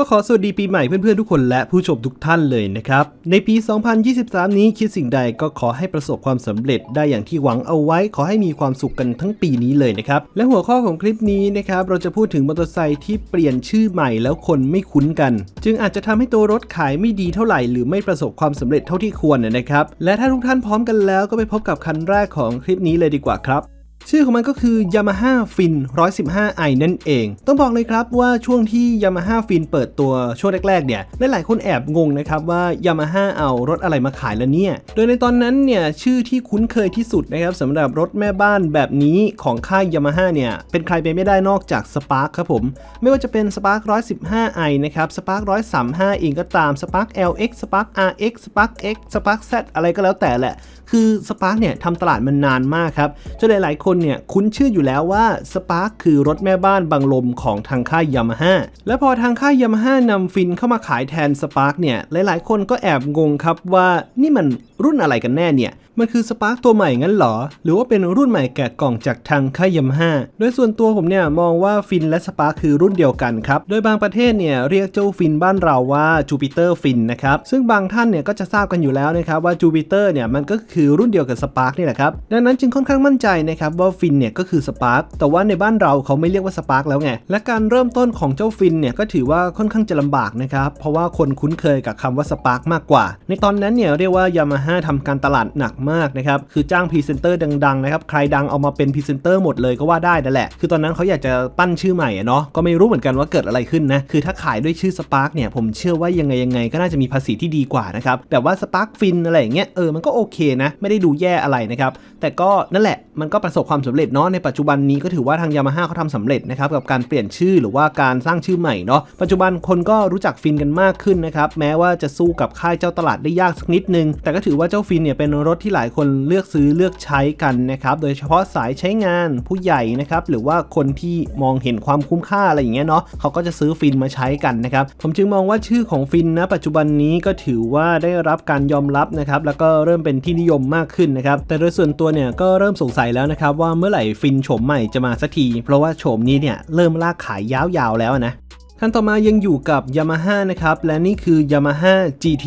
ก็ขอสวัสดีปีใหม่เพื่อนๆทุกคนและผู้ชมทุกท่านเลยนะครับ ในปี 2023 นี้คิดสิ่งใดก็ขอให้ประสบความสำเร็จได้อย่างที่หวังเอาไว้ ขอให้มีความสุขกันทั้งปีนี้เลยนะครับ และหัวข้อของคลิปนี้นะครับเราจะพูดถึงมอเตอร์ไซค์ที่เปลี่ยนชื่อใหม่แล้วคนไม่คุ้นกัน จึงอาจจะทำให้ตัวรถขายไม่ดีเท่าไหร่ หรือไม่ประสบความสำเร็จเท่าที่ควรนะครับ และถ้าทุกท่านพร้อมกันแล้วก็ไปพบกับคันแรกของคลิปนี้เลยดีกว่าครับ ชื่อของมันก็คือ Yamaha Fin 115i นั่นเอง ต้องบอกเลยครับว่าช่วงที่ Yamaha Fin เปิดตัวช่วงแรกๆเนี่ยหลายๆคนแอบงงนะครับว่า Yamaha เอารถอะไรมาขายแล้วเนี่ย โดยในตอนนั้นเนี่ยชื่อที่คุ้นเคยที่สุดนะครับสำหรับรถแม่บ้านแบบนี้ของค่าย Yamaha เนี่ยเป็นใครไปไม่ได้นอกจาก Spark ครับผม ไม่ว่าจะเป็น Spark 115i นะครับ Spark 135เองก็ตาม Spark LX Spark RX Spark X Spark Z อะไรก็แล้วแต่แหละ คือ Spark เนี่ยทำตลาดมานานมากครับจนหลายๆคนเนี่ยคุ้นชื่ออยู่แล้วว่า Spark คือรถแม่บ้านบังลมของทางค่ายยามาฮ่าและพอทางค่ายยามาฮ่านำฟินเข้ามาขายแทน Spark เนี่ยหลายๆ คนก็แอบงงครับว่านี่มันรุ่นอะไรกันแน่เนี่ย มันคือ Spark ตัวใหม่งั้นหรอ หรือว่าเป็นรุ่นใหม่แกะกล่องจากทางค่ายยามห้าโดยส่วนตัวผมเนี่ยมองว่าฟินและ Spark คือรุ่นเดียวกันครับ โดยบางประเทศเนี่ยเรียกเจ้าฟินบ้านเราว่า Jupiter Fin นนะครับ ซึ่งบางท่านเนี่ยก็จะทราบกันอยู่แล้วนะครับว่า Jupiter เนี่ยมันก็คือรุ่นเดียวกับ Spark นี่แหละครับ ดังนั้นจึงค่อนข้างมั่นใจนะครับว่าฟินเนี่ยก็คือ Spark แต่ว่าในบ้านเราเขาไม่เรียกว่า Spark แล้วไง และการเริ่มต้นของเจ้าฟินเนี่ยก็ถือว่าค่อนข้างจะลำบากนะครับ เพราะว่าคนคุ้นเคยกับคำว่า Spark มากกว่า ในตอนนั้นเนี่ยเรียกว่า Yamaha ทำการตลาดหนักมากนะครับ คือจ้างพรีเซนเตอร์ดังๆนะครับ ใครดังเอามาเป็นพรีเซนเตอร์หมดเลยก็ว่าได้นั่นแหละ คือตอนนั้นเขาอยากจะปั้นชื่อใหม่อะเนาะ ก็ไม่รู้เหมือนกันว่าเกิดอะไรขึ้นนะ คือถ้าขายด้วยชื่อ Spark เนี่ย ผมเชื่อว่ายังไงยังไงก็น่าจะมีภาษีที่ดีกว่านะครับ แบบว่า Spark Fin อะไรอย่างเงี้ย เออ มันก็โอเคนะ ไม่ได้ดูแย่อะไรนะครับ แต่ก็นั่นแหละ มันก็ประสบความสำเร็จเนาะ ในปัจจุบันนี้ก็ถือว่าทาง Yamaha เขาทำสำเร็จนะครับ กับการเปลี่ยนชื่อหรือว่าการสร้างชื่อใหม่เนาะ ปัจจุบันคนก็รู้จักฟินกันมากขึ้นนะครับ แม้ว่าจะสู้กับค่ายเจ้าตลาดได้ยากสักนิดนึง แต่ก็ถือว่าเจ้าฟินเนี่ยเป็นรถที่หลายคนเลือกซื้อเลือกใช้กันนะครับ โดยเฉพาะสายใช้งานผู้ใหญ่นะครับ หรือว่าคนที่มองเห็นความคุ้มค่าอะไรอย่างเงี้ยเนาะเขาก็จะซื้อฟินมาใช้กันนะครับ ผมจึงมองว่าชื่อของฟินนะปัจจุบันนี้ก็ถือว่าได้รับการยอมรับนะครับ แล้วก็เริ่มเป็นที่นิยมมากขึ้นนะครับ แต่โดยส่วนตัวเนี่ยก็เริ่มสงสัยแล้วนะครับว่าเมื่อไหร่ฟินโฉมใหม่จะมาสักที เพราะว่าโฉมนี้เนี่ยเริ่มลากขายยาวๆแล้วนะ ท่านต่อมายังอยู่กับ Yamaha นะครับ และนี่คือ Yamaha GT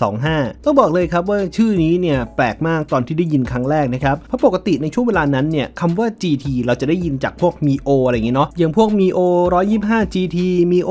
125 ต้องบอกเลยครับว่าชื่อนี้เนี่ยแปลกมากตอนที่ได้ยินครั้งแรกนะครับ เพราะปกติในช่วงเวลานั้นเนี่ยคำว่า GT เราจะได้ยินจากพวก Mio อะไรอย่างเงี้ยเนาะอย่างพวก Mio 125 GT Mio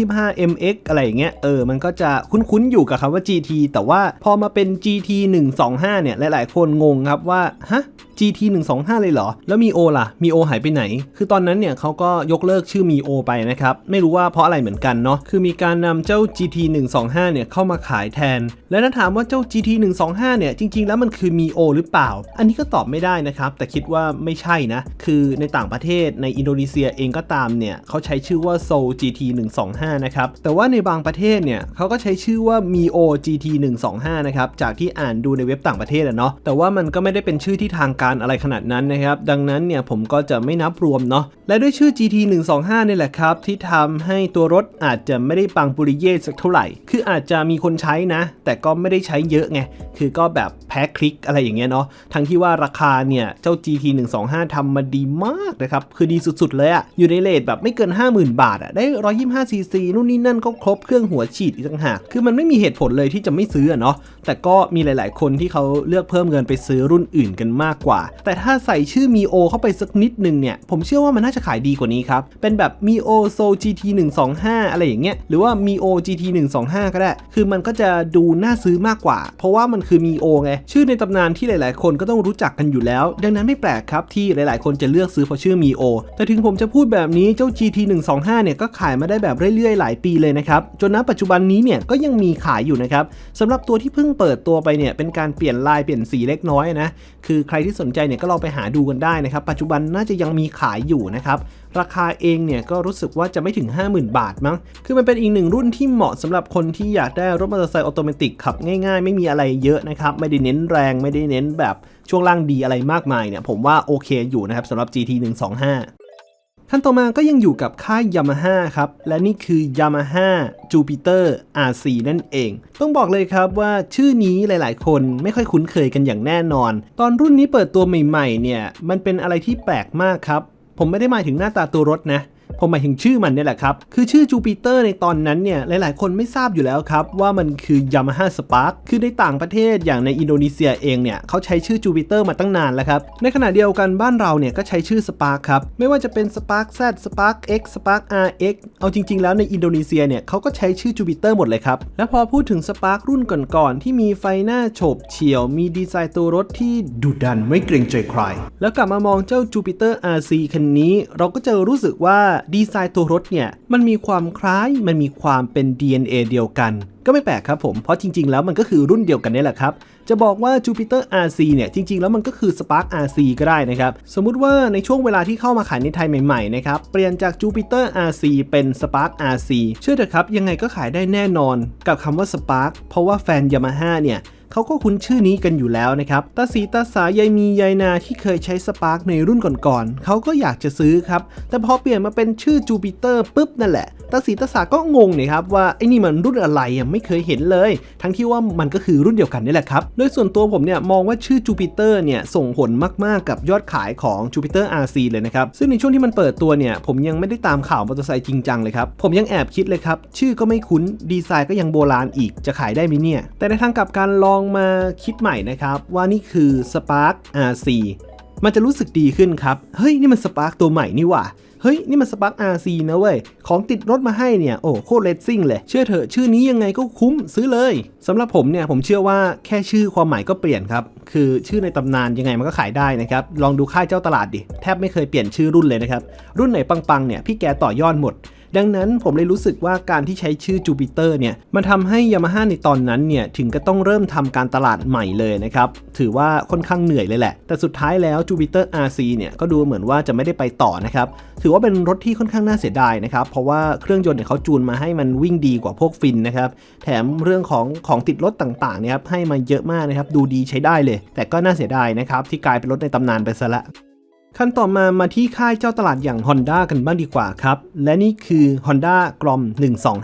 125 MX อะไรอย่างเงี้ยเออมันก็จะคุ้นๆอยู่กับคำว่า GT แต่ว่าพอมาเป็น GT 125 เนี่ยหลายๆ คนงงครับว่าฮะ GT 125เลยเหรอ แล้วมีโอล่ะ มีโอหายไปไหน คือตอนนั้นเนี่ยเขาก็ยกเลิกชื่อมีโอไปนะครับ ไม่รู้ว่าเพราะอะไรเหมือนกันเนาะ คือมีการนำเจ้า GT 125เนี่ยเข้ามาขายแทน และถ้าถามว่าเจ้า GT 125เนี่ยจริง ๆ แล้วมันคือมีโอหรือเปล่า อันนี้ก็ตอบไม่ได้นะครับ แต่คิดว่าไม่ใช่นะ คือในต่างประเทศในอินโดนีเซียเองก็ตามเนี่ยเขาใช้ชื่อว่า Soul GT 125นะครับ แต่ว่าในบางประเทศเนี่ยเขาก็ใช้ชื่อว่า Mio GT 125นะครับ จากที่อ่านดูในเว็บต่างประเทศอะเนาะ แต่ว่ามันก็ไม่ได้เป็นชื่อที่ทางการอะไรขนาดนั้นนะครับ ดังนั้นเนี่ยผมก็จะไม่นับรวมเนาะและด้วยชื่อ GT 125นี่แหละครับ ที่ทำให้ตัวรถอาจจะไม่ได้ปังปุริเย่สักเท่าไหร่ คืออาจจะมีคนใช้นะ แต่ก็ไม่ได้ใช้เยอะไง คือก็แบบแพ้คลิกอะไรอย่างเงี้ยเนาะทั้งที่ว่าราคาเนี่ยเจ้า GT 125ทำมาดีมากนะครับ คือดีสุดๆเลยอะอยู่ในเลทแบบไม่เกิน 50,000 บาทอะได้ 125 cc นู่นนี่นั่นก็ครบเครื่องหัวฉีดอีกต่างหากคือมันไม่มีเหตุผลเลยที่จะไม่ซื้อเนาะแต่ก็มีหลาย ๆ คนที่เขาเลือกเพิ่มเงินไปซื้อรุ่นอื่นกันมากกว่าแต่ถ้าใส่ชื่อ Mio เข้าไปสักนิดหนึ่งเนี่ย ผมเชื่อว่ามันน่าจะขายดีกว่านี้ครับ เป็นแบบ Mio Soul GT 125อะไรอย่างเงี้ย หรือว่า Mio GT 125ก็ได้ คือมันก็จะดูน่าซื้อมากกว่า เพราะว่ามันคือ Mio ไง ชื่อในตำนานที่หลาย ๆ คนก็ต้องรู้จักกันอยู่แล้ว ดังนั้นไม่แปลกครับที่หลาย ๆ คนจะเลือกซื้อเพราะชื่อ Mio แต่ถึงผมจะพูดแบบนี้เจ้า GT 125เนี่ยก็ขายมาได้แบบเรื่อย ๆ หลายปีเลยนะครับ จนณปัจจุบันนี้เนี่ยก็ยังมีขายอยู่นะครับสำหรับตัวที่เพิ่งเปิดตัวไปเนี่ยเป็นการเปลี่ยนลายเปลี่ยนสีเล็กน้อยนะ คือใครที่สนใจเนี่ยก็ลองไปหาดูกันได้นะครับ ปัจจุบันน่าจะยังมีขายอยู่นะครับราคาเองเนี่ยก็รู้สึกว่าจะไม่ถึง 50,000 บาทมั้ง คือมันเป็นอีกหนึ่งรุ่นที่เหมาะสำหรับคนที่อยากได้รถมอเตอร์ไซค์ออโตเมติกขับง่ายๆ ไม่มีอะไรเยอะนะครับ ไม่ได้เน้นแรงไม่ได้เน้นแบบช่วงล่างดีอะไรมากมายเนี่ยผมว่าโอเคอยู่นะครับสำหรับ GT 125 ท่านต่อมาก็ยังอยู่กับค่ายยามาฮ่าครับ และนี่คือยามาฮ่าจูปิเตอร์ R4 นั่นเอง ต้องบอกเลยครับว่าชื่อนี้หลายๆ คนไม่ค่อยคุ้นเคยกันอย่างแน่นอน ตอนรุ่นนี้เปิดตัวใหม่ๆ เนี่ย มันเป็นอะไรที่แปลกมากครับ ผมไม่ได้หมายถึงหน้าตาตัวรถนะ ผมหมายถึงชื่อมันเนี่ยแหละครับ คือชื่อจูปิเตอร์ในตอนนั้นเนี่ย หลาย ๆ คนไม่ทราบอยู่แล้วครับ ว่ามันคือ Yamaha Spark คือในต่างประเทศอย่างในอินโดนีเซียเองเนี่ยเขาใช้ชื่อจูปิเตอร์มาตั้งนานแล้วครับ ในขณะเดียวกันบ้านเราเนี่ยก็ใช้ชื่อ Spark คครับ ไม่ว่าจะเป็น Spark Z Spark X Spark RX เอ็กเอาจริง ๆ แล้วในอินโดนีเซียเนี่ยเขาก็ใช้ชื่อจูปิเตอร์หมดเลยครับ และพอพูดถึง Spark รุ่นก่อน ๆ ที่มีไฟหน้าโฉบเฉี่ยว มีดีไซน์ตัวรถที่ดุดันไม่เกรงใจใคร แล้วกลับมามองเจ้า Jupiter RC คันนี้ เราก็จะรู้สึกว่าดีไซน์ตัวรถเนี่ยมันมีความคล้ายมันมีความเป็น DNA เดียวกัน ก็ไม่แปลกครับผม เพราะจริง ๆ แล้วมันก็คือรุ่นเดียวกันนี่แหละครับ จะบอกว่า Jupiter RC เนี่ยจริง ๆ แล้วมันก็คือ Spark RC ก็ได้นะครับ สมมุติว่าในช่วงเวลาที่เข้ามาขายในไทยใหม่ๆนะครับเปลี่ยนจาก Jupiter RC เป็น Spark RC เชื่อเถอะครับยังไงก็ขายได้แน่นอน กับคำว่า Spark เพราะว่าแฟน Yamaha เนี่ย เขาก็คุ้นชื่อนี้กันอยู่แล้วนะครับตาสีตาสายายมียายนาที่เคยใช้สปาร์กในรุ่นก่อนๆเขาก็อยากจะซื้อครับ แต่พอเปลี่ยนมาเป็นชื่อจูปิเตอร์ปุ๊บนั่นแหละตาสีตาสาก็งงเนี่ยครับว่าไอ้นี่มันรุ่นอะไรอะไม่เคยเห็นเลย ทั้งที่ว่ามันก็คือรุ่นเดียวกันนี่แหละครับ โดยส่วนตัวผมเนี่ยมองว่าชื่อจูปิเตอร์เนี่ยส่งผลมากๆกับยอดขายของ Jupiter RC เลยนะครับ ซึ่งในช่วงที่มันเปิดตัวเนี่ยผมยังไม่ได้ตามข่าวมอเตอร์ไซค์จริงจังเลยครับ ผมยังแอบคิดเลยครับ ชื่อก็ไม่คุ้นดีไซน์ก็ยังโบราณอีกจะขายได้ไหมเนี่ย แต่ในทางกลับการลององมาคิดใหม่นะครับว่านี่คือ Spark RC มันจะรู้สึกดีขึ้นครับ เฮ้ย นี่มัน Spark ตัวใหม่นี่หว่า เฮ้ย นี่มัน Spark RC นะเว้ย ของติดรถมาให้เนี่ย โอ้โคตรเลสซิ่งเลย เชื่อเถอะชื่อนี้ยังไงก็คุ้มซื้อเลยสำหรับผมเนี่ย ผมเชื่อว่าแค่ชื่อความหมายก็เปลี่ยนครับ คือชื่อในตำนานยังไงมันก็ขายได้นะครับ ลองดูค่ายเจ้าตลาดดิ แทบไม่เคยเปลี่ยนชื่อรุ่นเลยนะครับ รุ่นไหนปังๆเนี่ยพี่แกต่อยอดหมด ดังนั้นผมเลยรู้สึกว่าการที่ใช้ชื่อจูปิเตอร์เนี่ยมันทำให้ยามาฮ่าในตอนนั้นเนี่ยถึงก็ต้องเริ่มทำการตลาดใหม่เลยนะครับถือว่าค่อนข้างเหนื่อยเลยแหละ แต่สุดท้ายแล้วจูปิเตอร์ RC เนี่ยก็ดูเหมือนว่าจะไม่ได้ไปต่อนะครับถือว่าเป็นรถที่ค่อนข้างน่าเสียดายนะครับเพราะว่าเครื่องยนต์เนี่ยเขาจูนมาให้มันวิ่งดีกว่าพวกฟินนะครับแถมเรื่องของของติดรถต่างๆเนี่ยครับให้มาเยอะมากนะครับดูดีใช้ได้เลย แต่ก็น่าเสียดายนะครับที่กลายเป็นรถในตำนานไปซะละ ขั้นต่อมามาที่ค่ายเจ้าตลาดอย่าง Honda กันบ้างดีกว่าครับ และนี่คือ Honda กรอม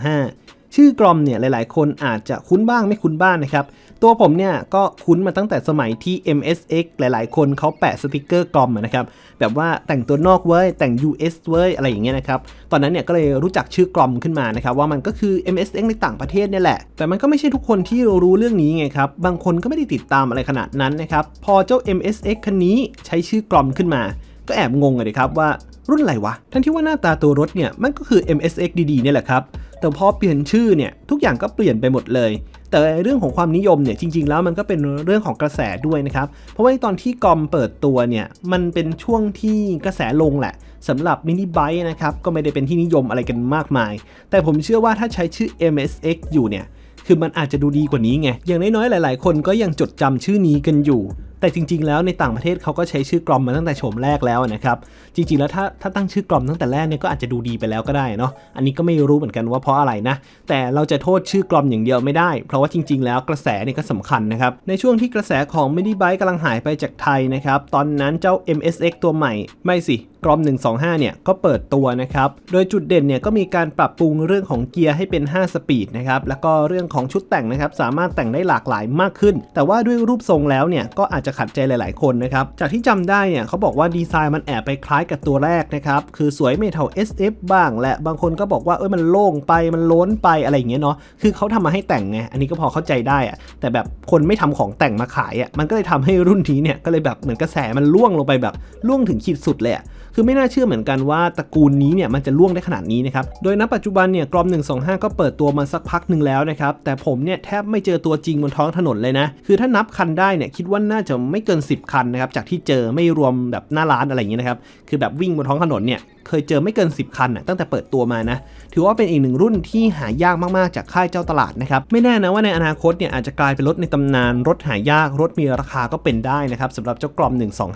125 ชื่อกรอมเนี่ยหลายๆ คนอาจจะคุ้นบ้างไม่คุ้นบ้างนะครับ ตัวผมเนี่ยก็คุ้นมาตั้งแต่สมัยที่ MSX หลายๆ คนเขาแปะสติกเกอร์กรอมนะครับแบบว่าแต่งตัวนอกเว้ยแต่ง US เว้ยอะไรอย่างเงี้ยนะครับตอนนั้นเนี่ยก็เลยรู้จักชื่อกรอมขึ้นมานะครับว่ามันก็คือ MSX ในต่างประเทศเนี่ยแหละ แต่มันก็ไม่ใช่ทุกคนที่รู้เรื่องนี้ไงครับบางคนก็ไม่ได้ติดตามอะไรขนาดนั้นนะครับพอเจ้า MSX คันนี้ใช้ชื่อกรอมขึ้นมา ก็แอบงงเลยครับว่ารุ่นอะไรวะ ทั้งที่ว่าหน้าตาตัวรถเนี่ยมันก็คือ MSX ดีๆเนี่ยแหละครับ แต่พอเปลี่ยนชื่อเนี่ยทุกอย่างก็เปลี่ยนไปหมดเลย แต่เรื่องของความนิยมเนี่ยจริง ๆ แล้วมันก็เป็นเรื่องของกระแสด้วยนะครับ เพราะว่าตอนที่กอมเปิดตัวเนี่ยมันเป็นช่วงที่กระแสลงแหละสำหรับมินิไบค์นะครับก็ไม่ได้เป็นที่นิยมอะไรกันมากมาย แต่ผมเชื่อว่าถ้าใช้ชื่อ MSX อยู่เนี่ยคือมันอาจจะดูดีกว่านี้ไง อย่างน้อยๆ หลาย ๆ คนก็ยังจดจำชื่อนี้กันอยู่ แต่จริง ๆ แล้วในต่างประเทศเขาก็ใช้ชื่อกรอมมาตั้งแต่โฉมแรกแล้วนะครับ จริง ๆ แล้วถ้าถ้าตั้งชื่อกรอมตั้งแต่แรกเนี่ยก็อาจจะดูดีไปแล้วก็ได้เนาะ อันนี้ก็ไม่รู้เหมือนกันว่าเพราะอะไรนะ แต่เราจะโทษชื่อกรอมอย่างเดียวไม่ได้ เพราะว่าจริง ๆ แล้วกระแสเนี่ยก็สำคัญนะครับ ในช่วงที่กระแสของ m i n i b i k e กำลังหายไปจากไทยนะครับ ตอนนั้นเจ้า MSX ตัวใหม่ ไม่สิกรอม 125 เนี่ยก็เปิดตัวนะครับ โดยจุดเด่นเนี่ยก็มีการปรับปรุงเรื่องของเกียร์ให้เป็น 5 สปีดนะครับ แล้วก็เรื่องของชุดแต่งนะครับสามารถแต่งได้หลากหลายมากขึ้น แต่ว่าด้วยรูปทรงแล้วเนี่ยก็อาจจะขัดใจหลาย ๆ คนนะครับ จากที่จำได้เนี่ยเขาบอกว่าดีไซน์มันแอบไปคล้ายกับตัวแรกนะครับ คือสวยไม่เท่า SF บ้างและบางคนก็บอกว่าเอ้ยมันโล่งไปมันล้นไปอะไรอย่างเงี้ยเนาะ คือเขาทำมาให้แต่งไง อันนี้ก็พอเข้าใจได้อะแต่แบบคนไม่ทำของแต่งมาขายอะมันก็เลยทำให้รุ่นนี้เนี่ยก็เลยแบบเหมือนกระแสมันล่วงลงไปแบบล่วงถึงขีดสุดเลยอะ คือไม่น่าเชื่อเหมือนกันว่าตระกูลนี้เนี่ยมันจะล่วงได้ขนาดนี้นะครับ โดยณปัจจุบันเนี่ยกรอม 125 ก็เปิดตัวมาสักพักหนึ่งแล้วนะครับ แต่ผมเนี่ยแทบไม่เจอตัวจริงบนท้องถนนเลยนะ คือถ้านับคันได้เนี่ยคิดว่าน่าจะไม่เกิน 10 คันนะครับ จากที่เจอไม่รวมแบบหน้าร้านอะไรอย่างเงี้ยนะครับ คือแบบวิ่งบนท้องถนนเนี่ย เคยเจอไม่เกิน 10 คันนะตั้งแต่เปิดตัวมานะ ถือว่าเป็นอีกหนึ่งรุ่นที่หายากมากๆจากค่ายเจ้าตลาดนะครับ ไม่แน่นะว่าในอนาคตเนี่ยอาจจะกลายเป็นรถในตำนานรถหายากรถมีราคาก็เป็นได้นะครับสำหรับเจ้ากรอม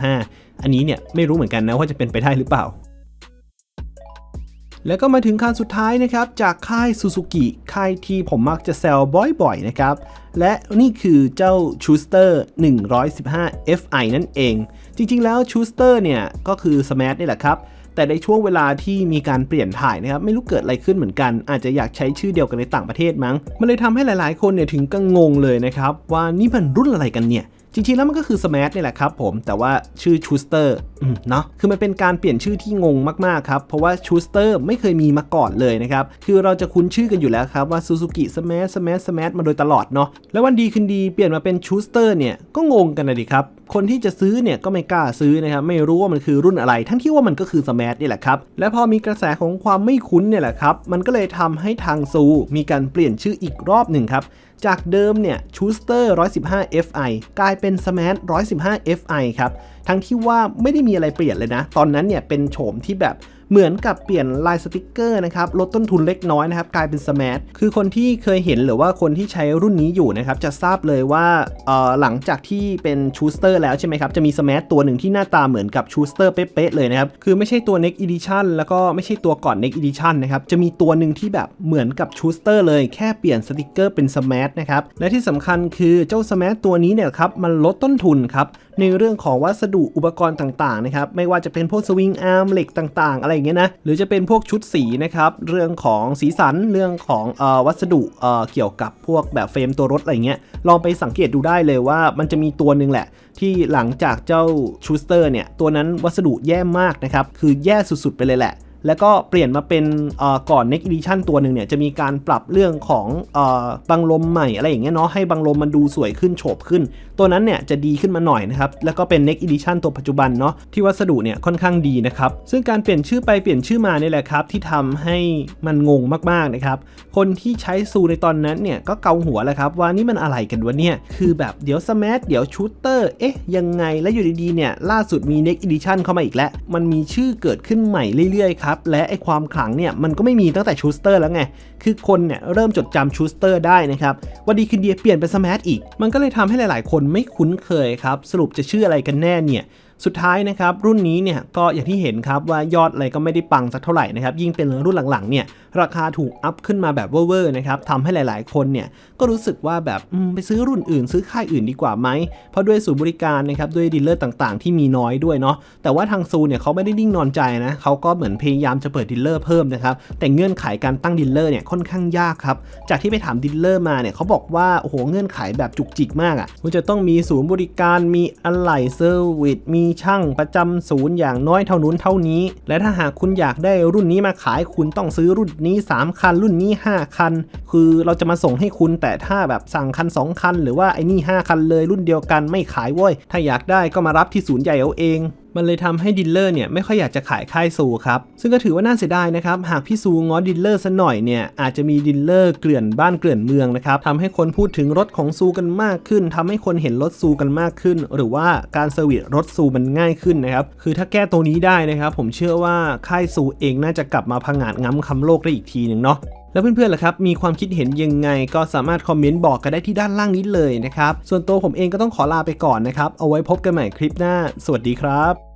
125 อันนี้เนี่ยไม่รู้เหมือนกันนะว่าจะเป็นไปได้หรือเปล่าแล้วก็มาถึงคันสุดท้ายนะครับ จากค่ายซูซูกิค่ายที่ผมมักจะแซวบ่อยๆนะครับ และนี่คือเจ้า Schuster 115 Fi นั่นเอง จริงๆแล้ว Schuster เนี่ย ก็คือ Smash นี่แหละครับ แต่ในช่วงเวลาที่มีการเปลี่ยนถ่ายนะครับไม่รู้เกิดอะไรขึ้นเหมือนกัน อาจจะอยากใช้ชื่อเดียวกันในต่างประเทศมั้ง มันเลยทำให้หลายๆ คนเนี่ยถึงกังงงเลยนะครับว่านี่มันรุ่นอะไรกันเนี่ยจริงๆ แล้วมันก็คือ Smash นี่แหละครับผม แต่ว่าชื่อ Schuster อืมเนาะคือมันเป็นการเปลี่ยนชื่อที่งงมากๆครับ เพราะว่า Schuster ไม่เคยมีมาก่อนเลยนะครับ คือเราจะคุ้นชื่อกันอยู่แล้วครับ ว่า Suzuki Smash Smash Smash มาโดยตลอดเนาะแล้ววันดีคืนดีเปลี่ยนมาเป็น Schuster เนี่ย ก็งงกันนะดิครับคนที่จะซื้อเนี่ยก็ไม่กล้าซื้อนะครับไม่รู้ว่ามันคือรุ่นอะไร ทั้งที่ว่ามันก็คือสมาร์ทนี่แหละครับและพอมีกระแสของความไม่คุ้นเนี่ยแหละครับมันก็เลยทำให้ทางซูมีการเปลี่ยนชื่ออีกรอบหนึ่งครับจากเดิมเนี่ยชูสเตอร์115 Fi กลายเป็น Smash 115 Fi ครับทั้งที่ว่าไม่ได้มีอะไรเปลี่ยนเลยนะ ตอนนั้นเนี่ยเป็นโฉมที่แบบ เหมือนกับเปลี่ยนลายสติกเกอร์นะครับลดต้นทุนเล็กน้อยนะครับกลายเป็น Smash คือคนที่เคยเห็นหรือว่าคนที่ใช้รุ่นนี้อยู่นะครับจะทราบเลยว่าหลังจากที่เป็น Schuster แล้วใช่ไหมครับจะมี Smash ตัวหนึ่งที่หน้าตาเหมือนกับ Schuster เป๊ะๆเลยนะครับคือไม่ใช่ตัว Next Edition แล้วก็ไม่ใช่ตัวก่อน Next Edition นะครับจะมีตัวหนึ่งที่แบบเหมือนกับ Schuster เลยแค่เปลี่ยนสติกเกอร์เป็น Smash นะครับและที่สำคัญคือเจ้า Smash ตัวนี้เนี่ยครับมันลดต้นทุนครับ ในเรื่องของวัสดุอุปกรณ์ต่างๆนะครับไม่ว่าจะเป็นพวกสวิงอาร์มเหล็กต่างๆ อะไรอย่างเงี้ยนะหรือจะเป็นพวกชุดสีนะครับเรื่องของสีสันเรื่องของอวัสดุเเกี่ยวกับพวกแบบเฟรมตัวรถอะไรเงี้ยลองไปสังเกตดูได้เลยว่ามันจะมีตัวหนึ่งแหละ ที่หลังจากเจ้าชูสเตอร์เนี่ยตัวนั้นวัสดุแย่มากนะครับคือแย่สุดๆไปเลยแหละ แล้วก็เปลี่ยนมาเป็นก่อน Next Edition ตัวหนึ่งเนี่ยจะมีการปรับเรื่องของอบังลมใหม่อะไรอย่างเงี้ยเนาะให้บังลมมันดูสวยขึ้นโฉบขึ้น ตัวนั้นเนี่ยจะดีขึ้นมาหน่อยนะครับ แล้วก็เป็น Next Edition ตัวปัจจุบันเนาะที่วัสดุเนี่ยค่อนข้างดีนะครับ ซึ่งการเปลี่ยนชื่อไปเปลี่ยนชื่อมานี่แหละครับ ที่ทำให้มันงงมากๆนะครับคนที่ใช้ซูในตอนนั้นเนี่ยก็เกาหัวแหละครับว่านี่มันอะไรกันวะเนี่ยคือแบบเดี๋ยว Smash เดี๋ยวชูเตอร์เอ๊ะยังไงแล้วอยู่ดีๆเนี่ยล่าสุดมี Next Edition เข้ามาอีกแล้วมันมีชื่อเกิดขึ้นใหม่เรื่อยๆครับและไอความขลังเนี่ยมันก็ไม่มีตั้งแต่ชูสเตอร์แล้วไง คือคนเนี่ยเริ่มจดจำชูสเตอร์ได้นะครับ วันดีคืนดีเปลี่ยนเป็นสมาร์ทอีก มันก็เลยทำให้หลาย ๆ คนไม่คุ้นเคยครับ สรุปจะชื่ออะไรกันแน่เนี่ย สุดท้ายนะครับรุ่นนี้เนี่ยก็อย่างที่เห็นครับว่ายอดอะไรก็ไม่ได้ปังสักเท่าไหร่นะครับยิ่งเป็นรุ่นหลังๆเนี่ยราคาถูกอัพขึ้นมาแบบเวอร์ๆนะครับทำให้หลายๆคนเนี่ยก็รู้สึกว่าแบบไปซื้อรุ่นอื่น ซื้อค่ายอื่นดีกว่าไหมเพราะด้วยศูนย์บริการนะครับด้วยดีลเลอร์ต่างๆ ที่มีน้อยด้วยเนาะแต่ว่าทางซูเนี่ยเขาไม่ได้นิ่งนอนใจนะเขาก็เหมือนพยายามจะเปิดดีลเลอร์เพิ่มนะครับแต่เงื่อนไขการตั้งดีลเลอร์เนี่ยค่อนข้างยากครับจากที่ไปถามดีลเลอร์มาเนี่ยเขาบอกว่าโอ้โหเงื่อนไขแบบจุกจิกมากอะ่ะมันจะต้องมีศูนย์บริการมีอะไหล่เซอร์วิสมีช่างประจำศูนย์อย่างน้อยเท่านู้นเท่านี้ และถ้าหากคุณอยากได้รุ่นนี้มาขายคุณต้องซื้อรุ่นนี้ 3 คัน รุ่นนี้ 5 คัน คือเราจะมาส่งให้คุณแต่ถ้าแบบสั่งคัน 2 คัน หรือว่าไอ้นี่ 5 คันเลยรุ่นเดียวกันไม่ขายเว้ยถ้าอยากได้ก็มารับที่ศูนย์ใหญ่เอาเอง มันเลยทำให้ดิลเลอร์เนี่ยไม่ค่อยอยากจะขายค่ายซูครับ ซึ่งก็ถือว่าน่าเสียดายนะครับ หากพี่ซูง้อดิลเลอร์ซะหน่อยเนี่ยอาจจะมีดิลเลอร์เกลื่อนบ้านเกลื่อนเมืองนะครับทำให้คนพูดถึงรถของซูกันมากขึ้นทำให้คนเห็นรถซูกันมากขึ้น หรือว่าการเซอร์วิสรถซูมันง่ายขึ้นนะครับ คือถ้าแก้ตรงนี้ได้นะครับ ผมเชื่อว่าค่ายซูเองน่าจะกลับมาพังงาดง้ำคำโลกได้อีกทีหนึ่งเนาะแล้วเพื่อนๆล่ะครับ มีความคิดเห็นยังไงก็สามารถคอมเมนต์บอกกันได้ที่ด้านล่างนี้เลยนะครับ ส่วนตัวผมเองก็ต้องขอลาไปก่อนนะครับ เอาไว้พบกันใหม่คลิปหน้า สวัสดีครับ